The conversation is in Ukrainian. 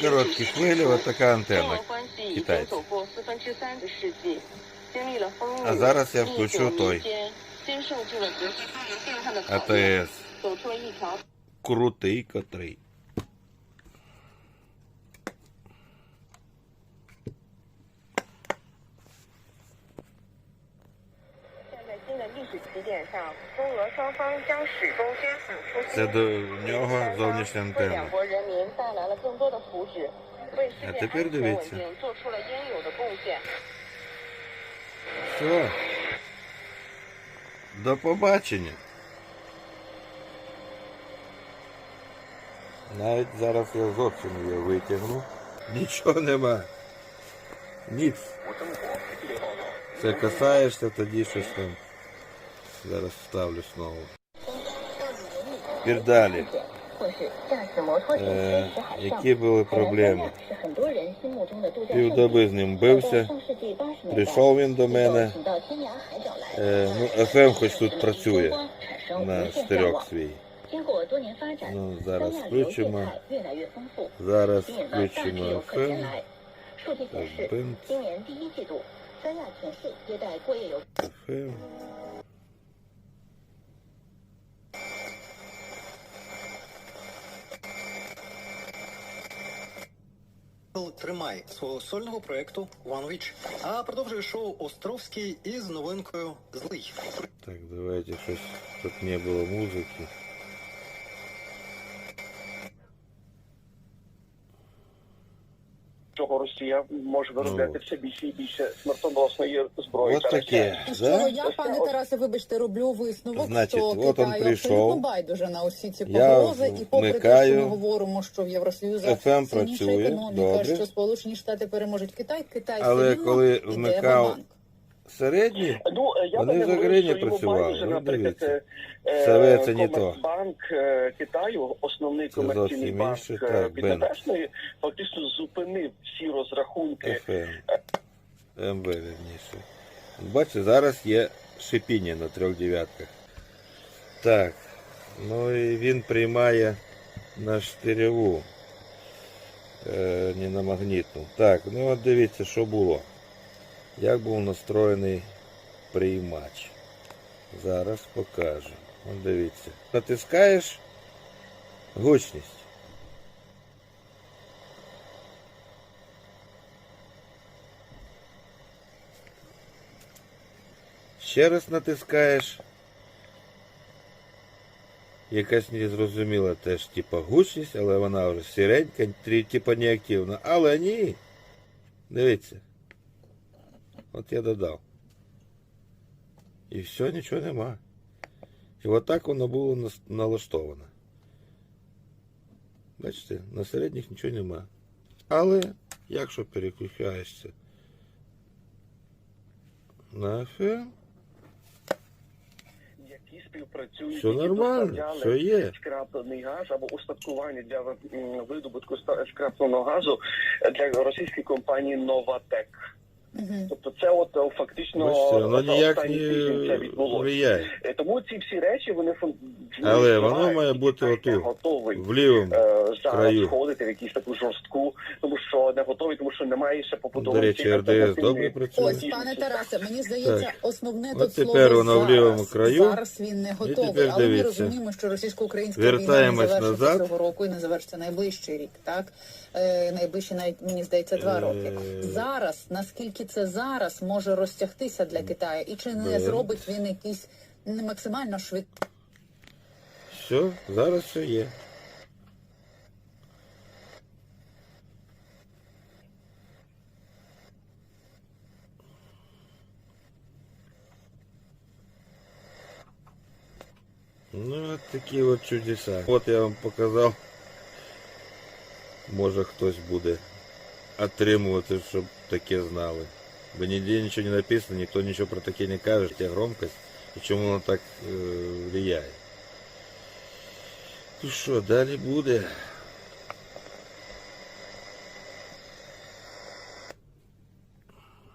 Короткі хвилі, от така антенна. Китайця. А зараз я включу той. АТС. Крутий котрий. 起点上，中俄双方将始终坚守初 Це 心。 до нього зовнішня 为 антенна. 两国人民带来了更多的福祉，为世 А 界 тепер 安全稳 дивіться. 定做出了应有的贡献。 Все. До побачення. Навіть зараз я зовсім її витягну. Нічого нема. Ніц. Це касаєшся, тоді щось там. Зараз вставлю знову. Тепер далі. Е, які були проблеми? Півдоби з ним бився. Прийшов він до мене. Е, ну, ФМ хоч тут працює на стереок свій. Ну, зараз включимо. Зараз включимо ФМ. Бинт. ФМ. Тримай свого сольного проекту Witch. А продовжує шоу Островський із новинкою Злий. Так, давайте щось, щоб не було музики. Чого Росія може виробляти Ну. все більше і більше смертоносної зброї. От таке. ракет. З чого Да? я, пане Тарасе, вибачте, роблю висновок, Значить, що от он Китаю прийшов. абсолютно байдуже на усі ці Я погрози, і попри те, що ми говоримо, що в Євросоюзі FM сильніша працює, економіка, добре. що Сполучені Штати переможуть Китай, Китай Але все коли йде вмикав в банк. Середні, Ну, е, я Вони взагалі не працювали. Ну, дивіться. е, Це це не то. Комерцбанк е, Китаю, основний Це комерційний банк інше, так, Піднебесної, фактично зупинив всі розрахунки ФМ. МВ, верніше. Бачите, зараз є шипіння на трьох дев'ятках. Так. Ну і він приймає на штирьову, е, не на магнітну. Так, ну от дивіться, що було. Як був настроєний приймач. Зараз покажу. От дивіться. Натискаєш гучність. Ще раз натискаєш. Якась незрозуміла теж типа гучність, але вона вже сіренька, типа неактивна. Але ні. Дивіться. От я додав. І все, нічого нема. І отак воно було налаштовано. Бачите, на середніх нічого нема. Але якщо переключаєшся на FM, які співпрацюють, все нормально, все є. скраплений газ або устаткування для видобутку скрапленого газу для російської компанії Новатек. Тобто це от е, фактично Бачите, воно ніяк це не відбулося. впливає. Е, Тому ці всі речі вони фун- Але воно має бути Китай не отут, готовий в лівому е, зараз входити в якусь таку жорстку, тому що не готовий, тому що немає ще До побудованих речі, цих РДС альтернативних добре працює. Ось, пане Тарасе, мені здається, Так. основне От тут тепер слово воно в лівому зараз. краю. Зараз він не готовий, тепер але ми дивіться. розуміємо, що російсько-українська війна не Вертаємось завершиться назад. цього року і не завершиться найближчий рік. Так е, найближчі навіть мені здається два роки. Зараз наскільки це зараз може розтягтися для Китаю, і чи не зробить він якийсь не максимально швидкий Все, зараз все є. Ну, от такі от чудеса. От я вам показав. Може хтось буде отримувати, щоб таке знали. Бо ніде нічого не написано, ніхто нічого про таке не каже, ця громкость і чому воно так е, влияє. Ну що, далі буде.